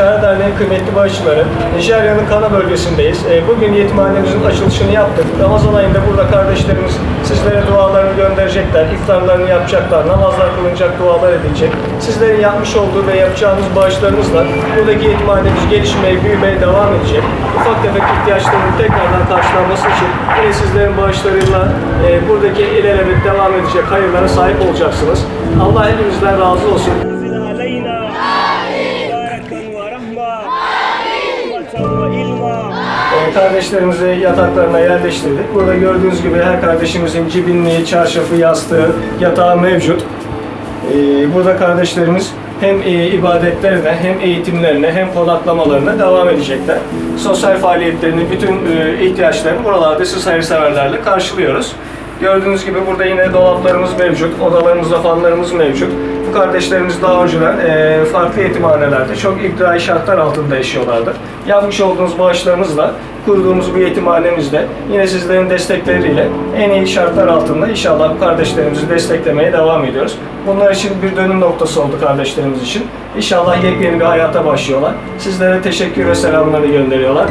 Çare Derneği kıymetli bağışçıları, Nijerya'nın Kana bölgesindeyiz. E, Bugün yetimhanemizin açılışını yaptık. Ramazan ayında burada kardeşlerimiz sizlere dualarını gönderecekler, iftarlarını yapacaklar, namazlar kılınacak, dualar edilecek. Sizlerin yapmış olduğu ve yapacağınız bağışlarınızla buradaki yetimhanemiz gelişmeye, büyümeye devam edecek. Ufak tefek ihtiyaçların tekrardan karşılanması için yine sizlerin bağışlarıyla e, buradaki ilelebet devam edecek hayırlara sahip olacaksınız. Allah hepimizden razı olsun. Kardeşlerimizi yataklarına yerleştirdik. Burada gördüğünüz gibi her kardeşimizin cibinliği, çarşafı, yastığı, yatağı mevcut. Ee, Burada kardeşlerimiz hem e, ibadetlerine, hem eğitimlerine, hem konaklamalarına devam edecekler. Sosyal faaliyetlerini, bütün e, ihtiyaçlarını buralarda siz hayırseverlerle karşılıyoruz. Gördüğünüz gibi burada yine dolaplarımız mevcut, odalarımızda fanlarımız mevcut. Bu kardeşlerimiz daha önceden e, farklı yetimhanelerde çok iktidai şartlar altında yaşıyorlardı. Yapmış olduğumuz bağışlarımızla kurduğumuz bu yetimhanemizde yine sizlerin destekleriyle en iyi şartlar altında inşallah bu kardeşlerimizi desteklemeye devam ediyoruz. Bunlar için bir dönüm noktası oldu kardeşlerimiz için. İnşallah yepyeni bir hayata başlıyorlar. Sizlere teşekkür ve selamlarını gönderiyorlar.